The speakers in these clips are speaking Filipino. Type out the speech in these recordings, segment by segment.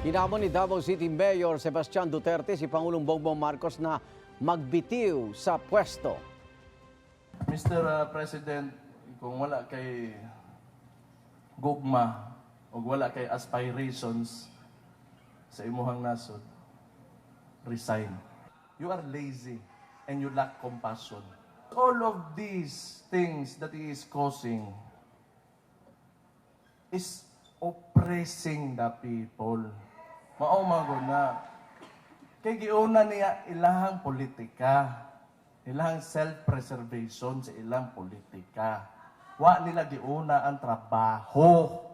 Hinamon ni Davao City Mayor Sebastian Duterte si Pangulong Bongbong Marcos na magbitiw sa pwesto. Mr. uh, President, kung wala kay gugma o wala kay aspirations sa imuhang nasod, resign. You are lazy and you lack compassion. All of these things that he is causing is oppressing the people. Mao mago na kay giuna niya ilahang politika. Ilahang self-preservation sa ilang politika. Wa nila giuna ang trabaho.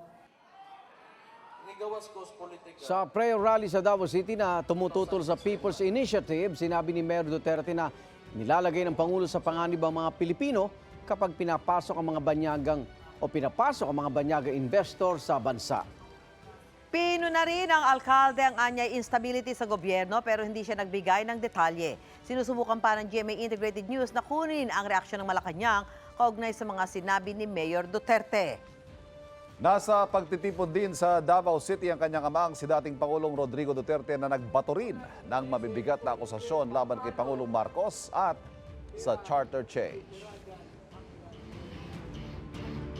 Sa politika. Sa prayer rally sa Davao City na tumututol sa People's Initiative, sinabi ni Mayor Duterte na nilalagay ng Pangulo sa panganib ang mga Pilipino kapag pinapasok ang mga banyagang o pinapasok ang mga banyagang investor sa bansa. Pino na rin ang alkalde ang anyay instability sa gobyerno pero hindi siya nagbigay ng detalye. Sinusubukan pa ng GMA Integrated News na kunin ang reaksyon ng Malacanang kaugnay sa mga sinabi ni Mayor Duterte. Nasa pagtitipon din sa Davao City ang kanyang amang si dating Pangulong Rodrigo Duterte na nagbato rin ng mabibigat na akusasyon laban kay Pangulong Marcos at sa charter change.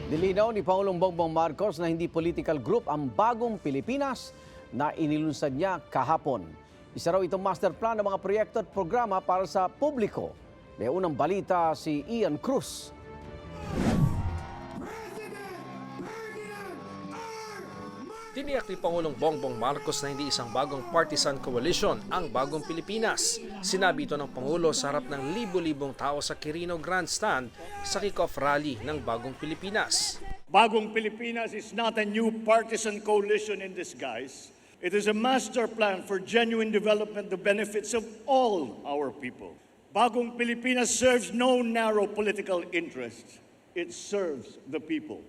Nilinaw ni Pangulong Bongbong Marcos na hindi political group ang bagong Pilipinas na inilunsad niya kahapon. Isa raw itong master plan ng mga proyekto at programa para sa publiko. May unang balita si Ian Cruz. Tiniyak ni Pangulong Bongbong Marcos na hindi isang bagong partisan coalition ang bagong Pilipinas. Sinabi ito ng Pangulo sa harap ng libo-libong tao sa Quirino Grandstand sa kick-off rally ng bagong Pilipinas. Bagong Pilipinas is not a new partisan coalition in disguise. It is a master plan for genuine development the benefits of all our people. Bagong Pilipinas serves no narrow political interests. It serves the people.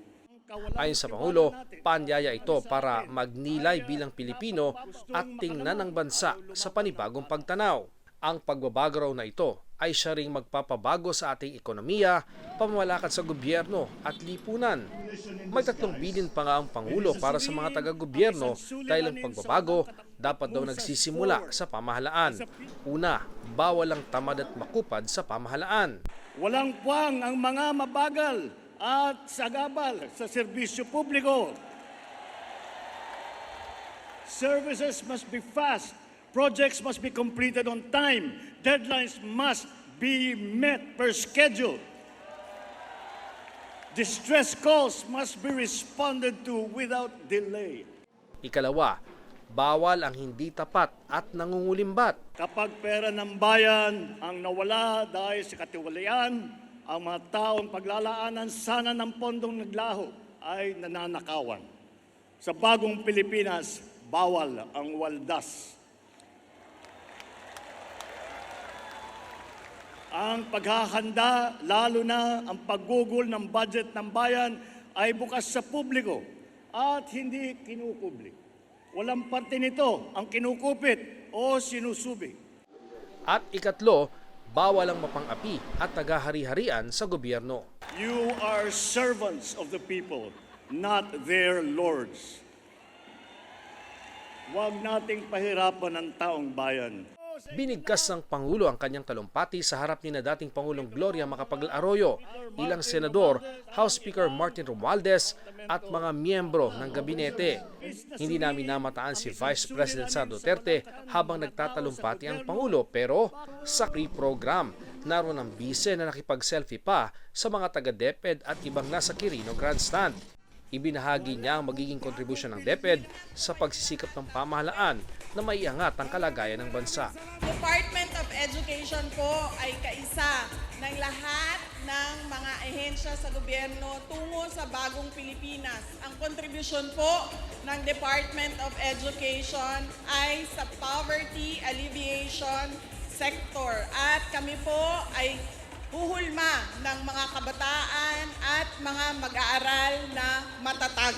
Ayon sa Pangulo, panyaya ito para magnilay bilang Pilipino at tingnan ng bansa sa panibagong pagtanaw. Ang pagbabago raw na ito ay siya ring magpapabago sa ating ekonomiya, pamamalakad sa gobyerno at lipunan. May tatlong bilin pa nga ang Pangulo para sa mga taga-gobyerno dahil ang pagbabago dapat daw nagsisimula sa pamahalaan. Una, bawal ang tamad at makupad sa pamahalaan. Walang puwang ang mga mabagal at sagabal sa serbisyo publiko. Services must be fast. Projects must be completed on time. Deadlines must be met per schedule. Distress calls must be responded to without delay. Ikalawa, bawal ang hindi tapat at nangungulimbat. Kapag pera ng bayan ang nawala dahil sa katiwalian, ang mga taong paglalaanan sana ng pondong naglaho ay nananakawan. Sa bagong Pilipinas, bawal ang waldas. Ang paghahanda, lalo na ang paggugol ng budget ng bayan ay bukas sa publiko at hindi kinukubli. Walang parte nito ang kinukupit o sinusubi. At ikatlo, bawal ang mapang-api at tagahari-harian sa gobyerno. You are servants of the people, not their lords. Huwag nating pahirapan ang taong bayan. Binigkas ng Pangulo ang kanyang talumpati sa harap ni na dating Pangulong Gloria Macapagal Arroyo, ilang senador, House Speaker Martin Romualdez at mga miyembro ng gabinete. Hindi namin namataan si Vice President Sara Duterte habang nagtatalumpati ang Pangulo pero sa pre-program naroon ang bise na nakipag-selfie pa sa mga taga-DepEd at ibang nasa Quirino Grandstand. Ibinahagi niya ang magiging kontribusyon ng DepEd sa pagsisikap ng pamahalaan na maiangat ang kalagayan ng bansa. Department of Education po ay kaisa ng lahat ng mga ehensya sa gobyerno tungo sa bagong Pilipinas. Ang kontribusyon po ng Department of Education ay sa poverty alleviation sector. At kami po ay huhulma ng mga kabataan at mga mag-aaral na matatag.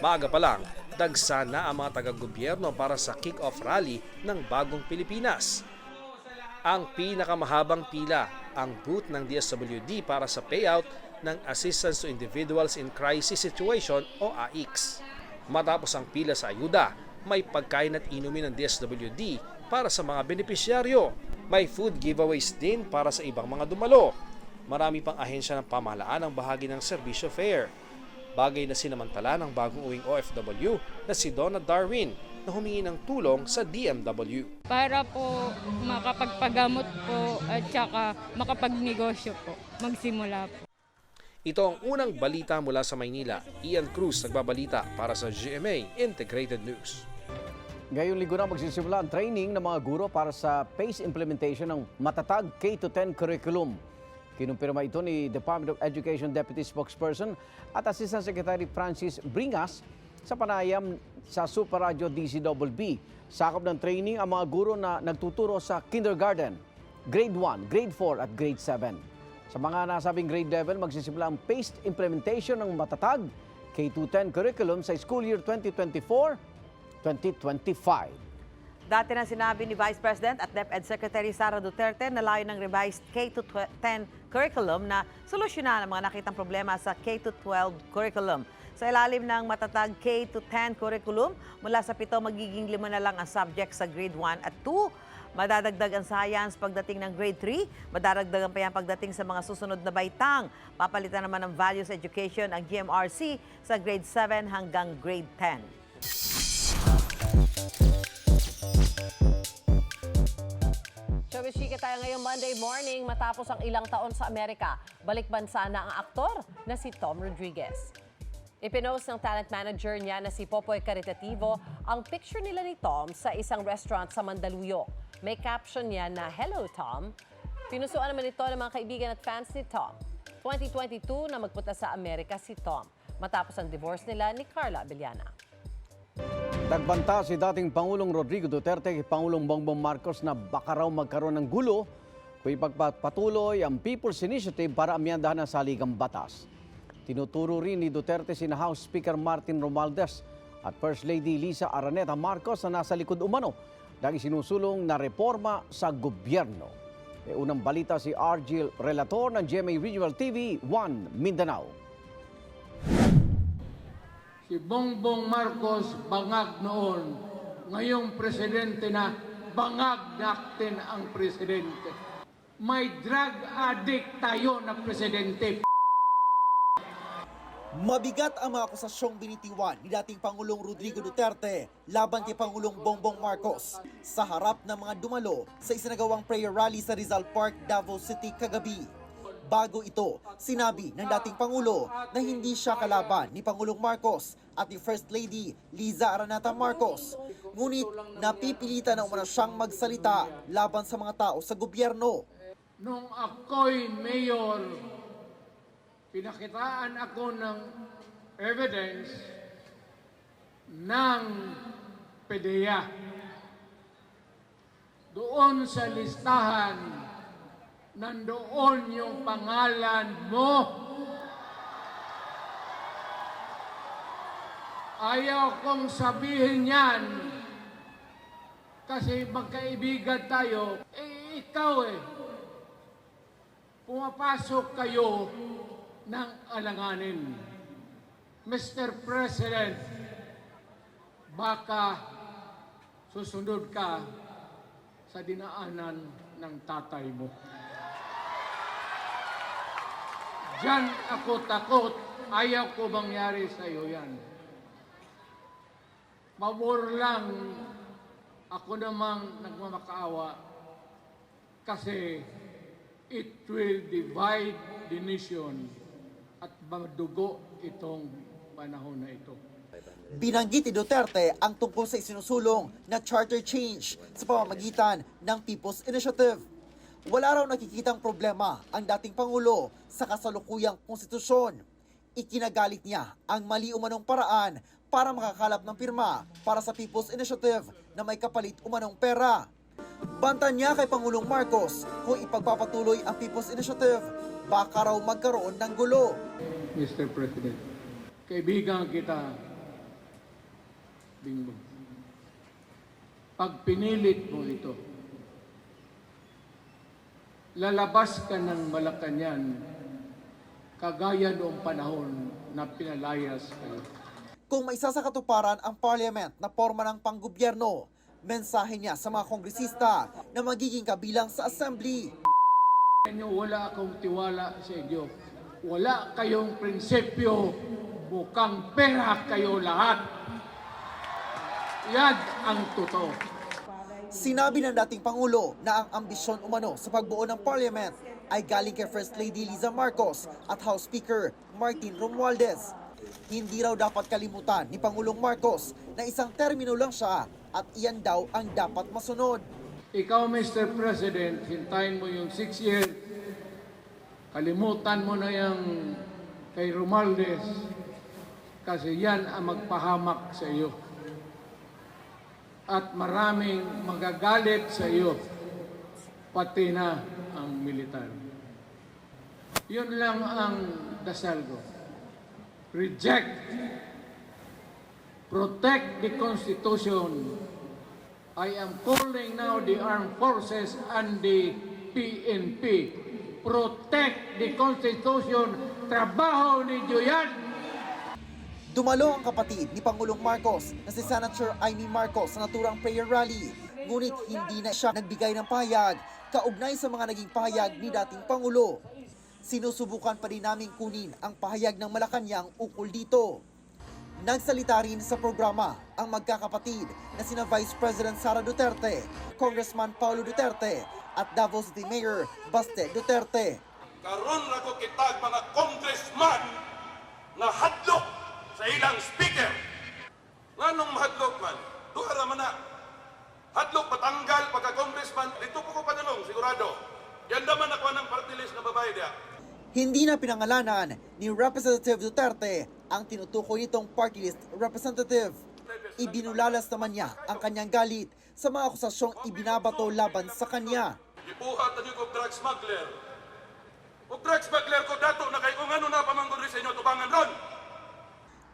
Maaga pa lang, dagsa na ang mga taga-gobyerno para sa kick-off rally ng Bagong Pilipinas. Ang pinakamahabang pila, ang booth ng DSWD para sa payout ng Assistance to Individuals in Crisis Situation o AICS. Matapos ang pila sa ayuda, may pagkain at inumin ng DSWD para sa mga benepisyaryo. May food giveaways din para sa ibang mga dumalo. Marami pang ahensya ng pamahalaan ang bahagi ng serbisyo fair. Bagay na sinamantala ng bagong uwing OFW na si Donna Darwin na humingi ng tulong sa DMW. para po makapagpagamot po at saka makapagnegosyo po, magsimula po. Ito ang unang balita mula sa Maynila. Ian Cruz nagbabalita para sa GMA Integrated News. Ngayong linggo na magsisimula ang training ng mga guro para sa PACE implementation ng matatag K-10 curriculum. Kinumpirma ito ni Department of Education Deputy Spokesperson at Assistant Secretary Francis Bringas sa panayam sa Super Radio DCWB. Sakop ng training ang mga guro na nagtuturo sa kindergarten, grade 1, grade 4 at grade 7. Sa mga nasabing grade level, magsisimula ang PACE implementation ng matatag K-10 curriculum sa school year 2024-2025. Dati na sinabi ni Vice President at DepEd Secretary Sara Duterte na layo ng revised K-10 curriculum na solusyonan ang mga nakitang problema sa K-12 curriculum. Sa ilalim ng matatag K-10 curriculum, mula sa pito magiging lima na lang ang subject sa grade 1 at 2. Madadagdag ang science pagdating ng grade 3. Madadagdagan pa yan pagdating sa mga susunod na baitang. Papalitan naman ng values education ang GMRC sa grade 7 hanggang grade 10. Tayo ngayong Monday morning matapos ang ilang taon sa Amerika. Balik bansa na ang aktor na si Tom Rodriguez. Ipinost ng talent manager niya na si Popoy Caritativo ang picture nila ni Tom sa isang restaurant sa Mandaluyong. May caption niya na, Hello Tom. Pinusuan naman ito ng mga kaibigan at fans ni Tom. 2022 na magpunta sa Amerika si Tom matapos ang divorce nila ni Carla Abellana. Nagbanta si dating Pangulong Rodrigo Duterte kay Pangulong Bongbong Marcos na baka raw magkaroon ng gulo kung ipagpatuloy ang People's Initiative para amyandahan ang saligang batas. Tinuturo rin ni Duterte sina House Speaker Martin Romualdez at First Lady Lisa Araneta Marcos na nasa likod umano ng isinusulong na reforma sa gobyerno. E unang balita si Argil Relator ng GMA Regional TV 1 Mindanao. Si Bongbong Marcos bangag noon. Ngayong presidente na, bangag natin ang presidente. May drug addict tayo na presidente. Mabigat ang mga akusasyong binitiwan ni dating Pangulong Rodrigo Duterte laban kay Pangulong Bongbong Marcos sa harap ng mga dumalo sa isinagawang prayer rally sa Rizal Park, Davao City kagabi. Bago ito, sinabi ng dating Pangulo na hindi siya kalaban ni Pangulong Marcos at ni First Lady Liza Aranata Marcos. Ngunit napipilitan na umano siyang magsalita laban sa mga tao sa gobyerno. Nung ako'y mayor, pinakitaan ako ng evidence ng PDEA. Doon sa listahan, nandoon yung pangalan mo. Ayaw kong sabihin yan kasi magkaibigan tayo. Eh, ikaw eh, pumapasok kayo ng alanganin. Mr. President, baka susunod ka sa dinaanan ng tatay mo. Diyan ako takot. Ayaw ko mangyari sa iyo yan. Mabor lang ako namang nagmamakaawa kasi it will divide the nation at madugo itong panahon na ito. Binanggit ni Duterte ang tungkol sa isinusulong na charter change sa pamamagitan ng People's Initiative. Wala raw nakikitang problema ang dating Pangulo sa kasalukuyang konstitusyon. Ikinagalit niya ang mali umanong paraan para makakalap ng pirma para sa People's Initiative na may kapalit umanong pera. Banta niya kay Pangulong Marcos kung ipagpapatuloy ang People's Initiative, baka raw magkaroon ng gulo. Mr. President, kaibigan kita, Bingbong. Pag pinilit mo ito, lalabas ka ng Malacanang kagaya noong panahon na pinalayas kayo. Kung maisa sa katuparan ang parliament na forma ng panggobyerno, mensahe niya sa mga kongresista na magiging kabilang sa assembly. Wala akong tiwala sa inyo. Wala kayong prinsipyo. Bukang pera kayo lahat. Yan ang totoo. Sinabi ng dating Pangulo na ang ambisyon umano sa pagbuo ng parliament ay galing kay First Lady Liza Marcos at House Speaker Martin Romualdez. Hindi raw dapat kalimutan ni Pangulong Marcos na isang termino lang siya at iyan daw ang dapat masunod. Ikaw, Mr. President, hintayin mo yung six years. Kalimutan mo na yung kay Romualdez kasi yan ang magpahamak sa iyo. At maraming magagalit sa iyo, pati na ang militar. Yun lang ang dasal ko. Reject. Protect the Constitution. I am calling now the armed forces and the PNP. Protect the Constitution. Trabaho ninyo yan. Dumalo ang kapatid ni Pangulong Marcos na si Senator Amy Marcos sa naturang prayer rally. Ngunit hindi na siya nagbigay ng payag kaugnay sa mga naging pahayag ni dating Pangulo. Sinusubukan pa rin naming kunin ang pahayag ng Malacanang ukol dito. Nagsalita rin sa programa ang magkakapatid na sina Vice President Sara Duterte, Congressman Paulo Duterte at Davao City Mayor Baste Duterte. karon ra ko kitag mga congressman ilang speaker. Nganong mahadlok man? Duha ra man na. Hadlok patanggal pagka congressman dito po ko padulong sigurado. Yan naman ako ng party list na babae dia. Hindi na pinangalanan ni Representative Duterte ang tinutukoy nitong party list representative. Idinulalas naman niya ang kanyang galit sa mga akusasyong ibinabato laban sa kanya. Ibuhat niyo ko drug smuggler. O drug smuggler ko dato na kay kung ano na pamanggod rin sa inyo tubangan ron.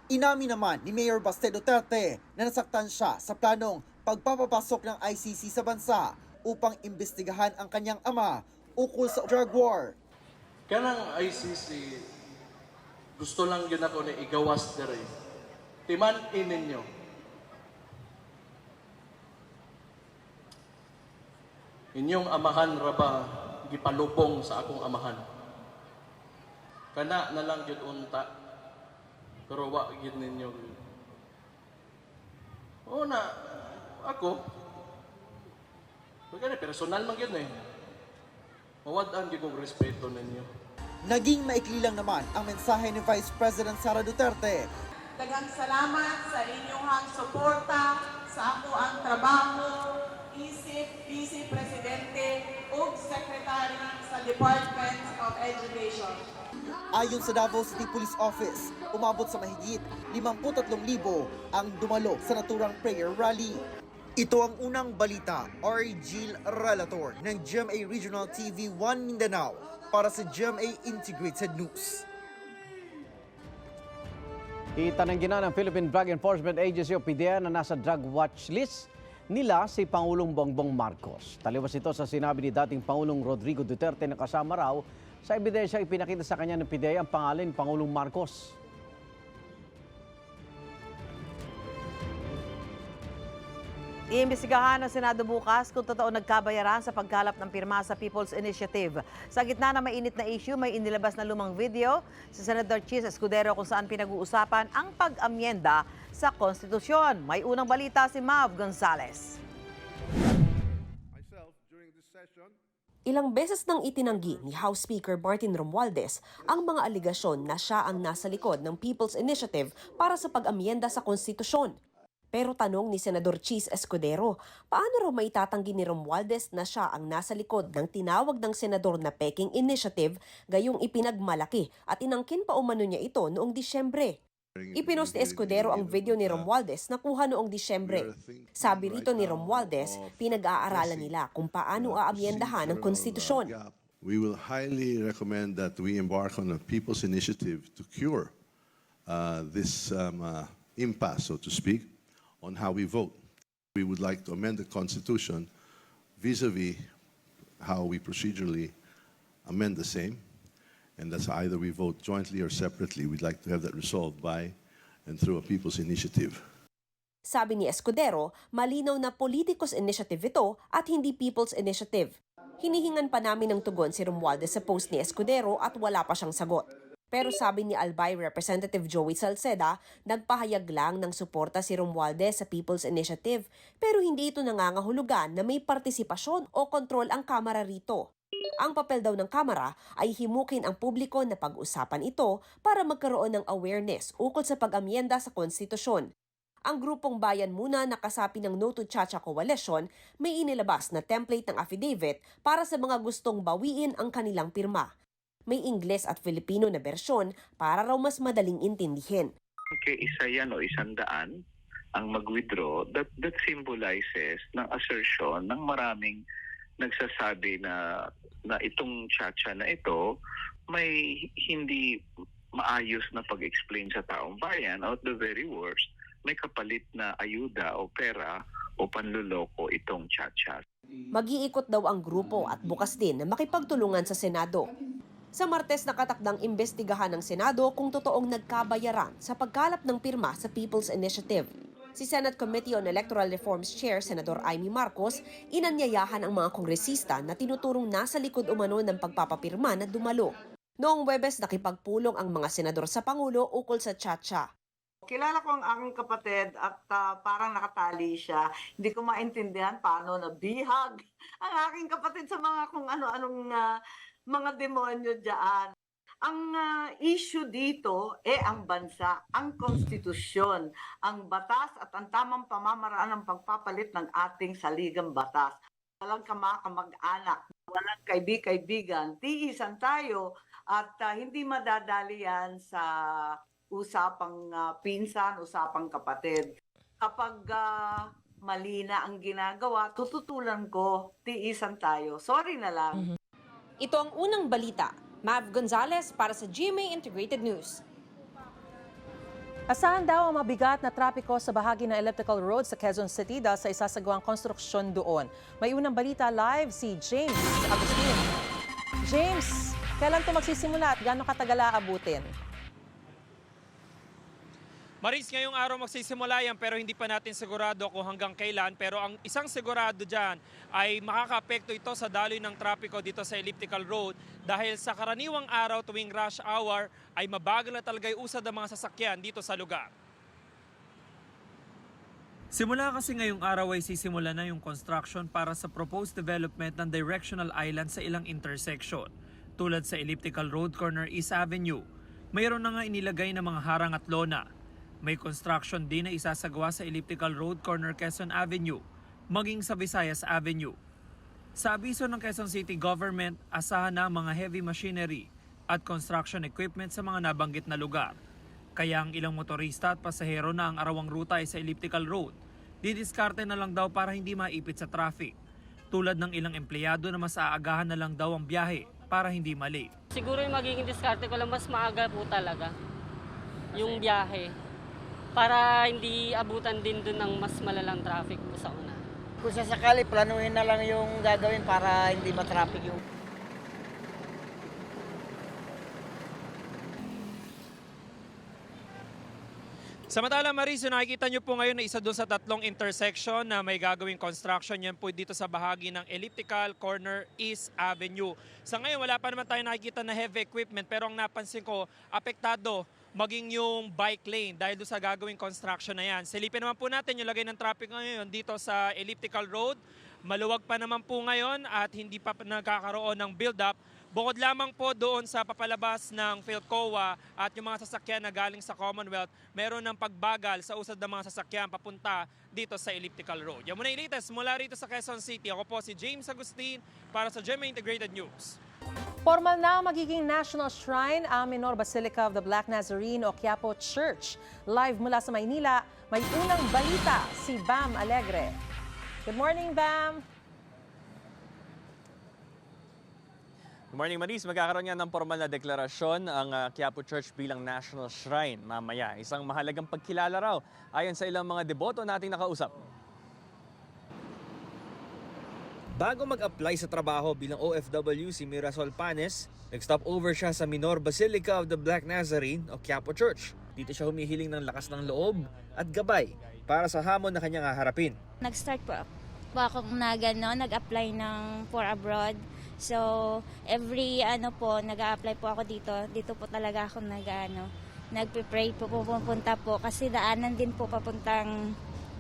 Inamin naman ni Mayor Baste Duterte na nasaktan siya sa planong pagpapapasok ng ICC sa bansa upang imbestigahan ang kanyang ama ukol sa drug war. Kanang ICC, gusto lang yun ako na igawas dere. Timan ninyo. Inyong amahan ra ba gipalubong sa akong amahan? Kana na lang yun unta. Pero wa yun ninyo. Oo na, ako. Pagkani, personal man yun eh. Mawadaan yun kong respeto ninyo. Naging maikli lang naman ang mensahe ni Vice President Sara Duterte Daghang salamat sa inyong suporta sa ako ang trabaho isip Vice Presidente ug Secretary sa Department of Education. Ayon sa Davao City Police Office, umabot sa mahigit 53,000 ang dumalo sa naturang prayer rally. Ito ang unang balita, R. Jill Relator ng GMA Regional TV 1 Mindanao para sa GMA Integrated News. Itanangginan ng Philippine Drug Enforcement Agency o PDEA na nasa drug watch list nila si Pangulong Bongbong Marcos. Taliwas ito sa sinabi ni dating Pangulong Rodrigo Duterte na kasama raw sa ebidensya ipinakita sa kanya ng PDEA ang pangalan Pangulong Marcos. Iimbestigahan ng Senado bukas kung totoo nagkabayaran sa pagkalap ng pirma sa People's Initiative. Sa gitna ng mainit na issue, may inilabas na lumang video si Senator Chis Escudero kung saan pinag-uusapan ang pag-amyenda sa konstitusyon. May unang balita si Mav Gonzales. Ilang beses nang itinanggi ni House Speaker Martin Romualdez ang mga aligasyon na siya ang nasa likod ng People's Initiative para sa pag-amyenda sa konstitusyon. Pero tanong ni Senador Cheese Escudero, paano raw maitatanggi ni Romualdez na siya ang nasa likod ng tinawag ng senador na Peking Initiative gayong ipinagmalaki at inangkin pa umano niya ito noong Disyembre? Ipinost ni Escudero ang video ni Romualdez na kuha noong Disyembre. Sabi rito ni Romualdez, pinag-aaralan nila kung paano aamyendahan ang konstitusyon. We will highly recommend that we embark on a people's initiative to cure uh, this um, uh, impasse, so to speak, on how we vote. We would like to amend the Constitution vis-a-vis how we procedurally amend the same, and that's either we vote jointly or separately. We'd like to have that resolved by and through a people's initiative. Sabi ni Escudero, malinaw na politicos initiative ito at hindi people's initiative. Hinihingan pa namin ng tugon si Romualdez sa post ni Escudero at wala pa siyang sagot. Pero sabi ni Albay Representative Joey Salceda, nagpahayag lang ng suporta si Romualdez sa People's Initiative pero hindi ito nangangahulugan na may partisipasyon o kontrol ang Kamara rito. Ang papel daw ng Kamara ay himukin ang publiko na pag-usapan ito para magkaroon ng awareness ukol sa pag-amyenda sa konstitusyon. Ang grupong Bayan Muna na kasapi ng No to Chacha Coalition may inilabas na template ng affidavit para sa mga gustong bawiin ang kanilang pirma. May Ingles at Filipino na bersyon para raw mas madaling intindihin. kay isa yan o isang daan ang mag-withdraw, that, that symbolizes ng assertion ng maraming nagsasabi na na itong chacha na ito may hindi maayos na pag-explain sa taong bayan. At the very worst, may kapalit na ayuda o pera o panluloko itong chacha. Mag-iikot daw ang grupo at bukas din na makipagtulungan sa Senado. Sa Martes nakatakdang imbestigahan ng Senado kung totoong nagkabayaran sa pagkalap ng pirma sa People's Initiative. Si Senate Committee on Electoral Reforms Chair Senador Amy Marcos inanyayahan ang mga kongresista na tinuturong nasa likod umano ng pagpapapirma na dumalo. Noong Webes nakipagpulong ang mga senador sa Pangulo ukol sa Chacha. Kilala ko ang aking kapatid at ah, parang nakatali siya. Hindi ko maintindihan paano nabihag ang aking kapatid sa mga kung ano-anong ah, mga demonyo diyan. Ang ah, issue dito eh ang bansa, ang konstitusyon, ang batas at ang tamang pamamaraan ng pagpapalit ng ating saligang batas. Walang kamakamag-anak, walang kaibig-kaibigan, tiisan tayo at ah, hindi madadali yan sa usapang ah, pinsan, usapang kapatid. Kapag ah, mali na ang ginagawa, tututulan ko, tiisan tayo. Sorry na lang. Ito ang unang balita. Mav Gonzalez para sa GMA Integrated News. Asahan daw ang mabigat na trapiko sa bahagi ng elliptical road sa Quezon City dahil sa isasagawang konstruksyon doon. May unang balita live si James Agustin. James, kailan ito magsisimula at gaano katagal aabutin? Maris, ngayong araw magsisimula yan pero hindi pa natin sigurado kung hanggang kailan. Pero ang isang sigurado dyan ay makaka-apekto ito sa daloy ng trapiko dito sa elliptical road dahil sa karaniwang araw tuwing rush hour ay mabagal na talaga yung usad ng mga sasakyan dito sa lugar. Simula kasi ngayong araw ay sisimula na yung construction para sa proposed development ng directional island sa ilang intersection. Tulad sa elliptical road corner East Avenue, mayroon na nga inilagay na mga harang at lona. May construction din na isasagawa sa elliptical road corner Quezon Avenue, maging sa Visayas Avenue. Sa abiso ng Quezon City Government, asahan na mga heavy machinery at construction equipment sa mga nabanggit na lugar. Kaya ang ilang motorista at pasahero na ang arawang ruta ay sa elliptical road, didiskarte na lang daw para hindi maipit sa traffic. Tulad ng ilang empleyado na mas aagahan na lang daw ang biyahe para hindi mali. Siguro yung magiging diskarte ko lang mas maaga po talaga yung biyahe para hindi abutan din dun ng mas malalang traffic po sa una. Kung sasakali, planuhin na lang yung gagawin para hindi matraffic yung Samantala Maris, yung nakikita nyo po ngayon na isa doon sa tatlong intersection na may gagawing construction yan po dito sa bahagi ng Elliptical Corner East Avenue. Sa ngayon wala pa naman tayo nakikita na heavy equipment pero ang napansin ko, apektado maging yung bike lane dahil doon sa gagawing construction na yan. Silipin naman po natin yung lagay ng traffic ngayon dito sa Elliptical Road. Maluwag pa naman po ngayon at hindi pa nagkakaroon ng build-up. Bukod lamang po doon sa papalabas ng PhilCOA at yung mga sasakyan na galing sa Commonwealth, meron ng pagbagal sa usad ng mga sasakyan papunta dito sa Elliptical Road. Yan muna yung latest mula rito sa Quezon City. Ako po si James Agustin para sa GMA Integrated News. Formal na magiging National Shrine ang Minor Basilica of the Black Nazarene o Quiapo Church. Live mula sa Maynila, may unang balita si Bam Alegre. Good morning, Bam! Good morning, Maris. Magkakaroon nga ng formal na deklarasyon ang uh, Quiapo Church bilang National Shrine mamaya. Isang mahalagang pagkilala raw ayon sa ilang mga deboto nating nakausap. Bago mag-apply sa trabaho bilang OFW si Mirasol Panes, nag-stop over siya sa Minor Basilica of the Black Nazarene o Quiapo Church. Dito siya humihiling ng lakas ng loob at gabay para sa hamon na kanyang haharapin. Nag-start po, akong nag, ano, nag-apply ng for abroad. So, every ano po, nag-apply po ako dito. Dito po talaga ako nag, ano, nagpe-pray po, pupunta po. Kasi daanan din po papuntang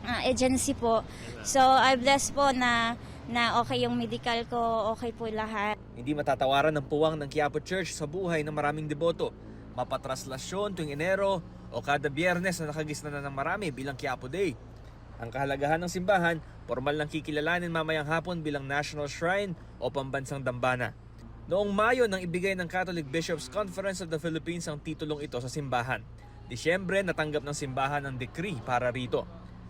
ah, agency po. So, I bless po na, na okay yung medical ko, okay po lahat. Hindi matatawaran ng puwang ng Quiapo Church sa buhay ng maraming deboto. Mapatraslasyon tuwing Enero o kada biyernes na nakagisna na ng marami bilang Quiapo Day. Ang kahalagahan ng simbahan, formal lang kikilalanin mamayang hapon bilang National Shrine o pambansang dambana. Noong Mayo nang ibigay ng Catholic Bishops Conference of the Philippines ang titulong ito sa simbahan. Disyembre natanggap ng simbahan ang decree para rito.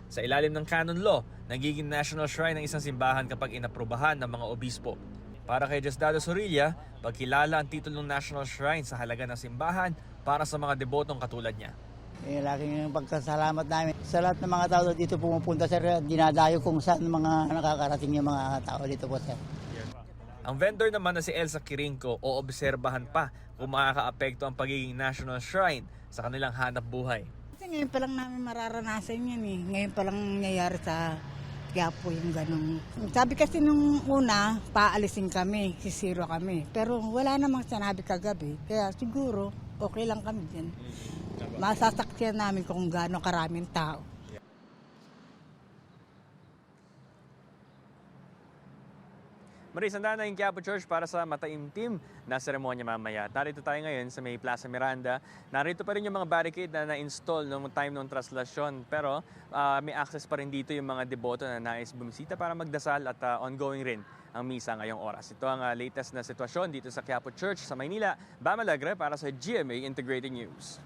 Sa ilalim ng canon law, nagiging national shrine ng isang simbahan kapag inaprubahan ng mga obispo. Para kay Diosdado Sorilla, pagkilala ang titulong national shrine sa halaga ng simbahan para sa mga debotong katulad niya. Eh, laking pagkasalamat namin sa lahat ng mga tao dito pumupunta sir. Dinadayo kung saan mga nakakarating yung mga tao dito po sir. Ang vendor naman na si Elsa Kirinko o obserbahan pa kung makakaapekto ang pagiging national shrine sa kanilang hanap buhay. Kasi ngayon pa lang namin mararanasan yan eh. Ngayon pa lang nangyayari sa Quiapo yung ganun. Sabi kasi nung una, paalisin kami, sisiro kami. Pero wala namang sinabi kagabi. Kaya siguro, okay lang kami din. Masasaksiyan namin kung gaano karaming tao. Maris, handa na yung Quiapo Church para sa mataimtim na seremonya mamaya. Narito tayo ngayon sa may Plaza Miranda. Narito pa rin yung mga barricade na na-install noong time ng traslasyon. Pero ah, may access pa rin dito yung mga deboto na nais bumisita para magdasal at ah, ongoing rin ang misa ngayong oras. Ito ang ah, latest na sitwasyon dito sa Quiapo Church sa Maynila. Bam Alegre para sa GMA Integrated News.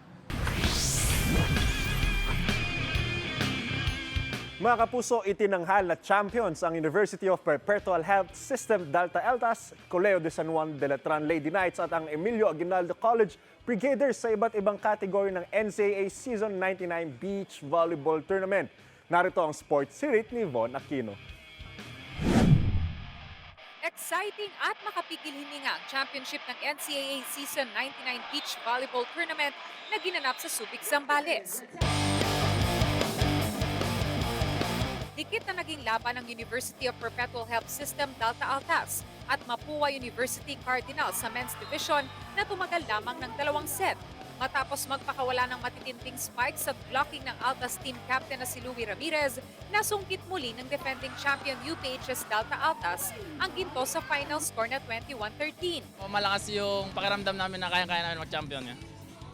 Mga kapuso, itinanghal na champions ang University of Perpetual Health System Delta Eltas, Coleo de San Juan de Letran Lady Knights at ang Emilio Aguinaldo College Brigaders sa iba't ibang kategory ng NCAA Season 99 Beach Volleyball Tournament. Narito ang sports sirit ni Von Aquino. Exciting at makapigil hininga ang championship ng NCAA Season 99 Beach Volleyball Tournament na ginanap sa Subic, Zambales. Dikit na naging laban ng University of Perpetual Health System Delta Altas at Mapua University Cardinals sa men's division na tumagal lamang ng dalawang set. Matapos magpakawala ng matitinding spikes at blocking ng Altas team captain na si Louie Ramirez, nasungkit muli ng defending champion UPHS Delta Altas ang ginto sa final score na 21-13. Malakas yung pakiramdam namin na kaya-kaya namin mag-champion nga.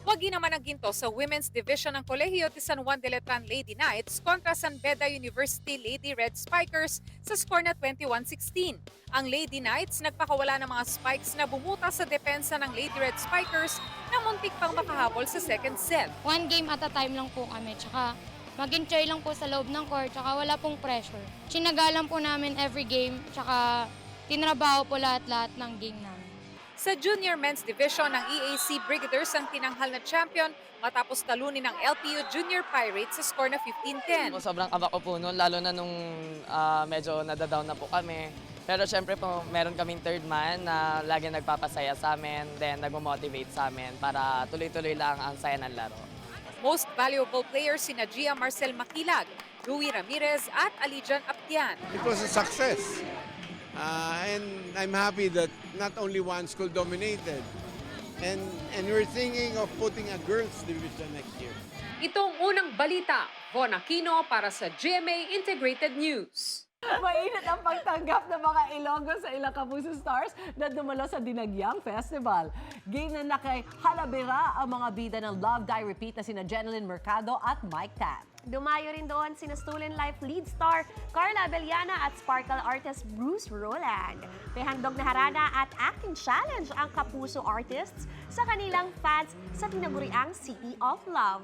Wagi naman ang ginto sa women's division ng Colegio de San Juan de Letran Lady Knights kontra San Beda University Lady Red Spikers sa score na 21-16. Ang Lady Knights nagpakawala ng mga spikes na bumuta sa depensa ng Lady Red Spikers na muntik pang makahabol sa second set. One game at a time lang po kami, tsaka mag-enjoy lang po sa loob ng court, tsaka wala pong pressure. Sinagalan po namin every game, tsaka tinrabaho po lahat-lahat ng game namin. Sa junior men's division ng EAC Brigaders ang tinanghal na champion matapos talunin ng LPU Junior Pirates sa score na 15-10. Sobrang kaba ko po noon, lalo na nung ah, medyo nadadown na po kami. Pero syempre po, meron kaming third man na lagi nagpapasaya sa amin, then nagmo-motivate sa amin para tuloy-tuloy lang ang saya ng laro. Most valuable players sina Gia Marcel Makilag, Rui Ramirez at Alijan Aptian. It was a success. Uh, and I'm happy that not only one school dominated, and, and we're thinking of putting a girls division next year. Itong unang balita, Von Aquino para sa GMA Integrated News. Mainit ang pagtanggap ng mga Ilonggo sa Ilang Kapuso Stars na dumalo sa Dinagyang Festival. Game na nakay halabira ang mga bida ng Love Die Repeat na sina Jeneline Mercado at Mike Tan. Dumayo rin doon sina Stolen Life lead star Carla Abellana at sparkle artist Bruce Roland. May handog na harana at acting challenge ang Kapuso artists sa kanilang fans sa tinaguriang City of Love.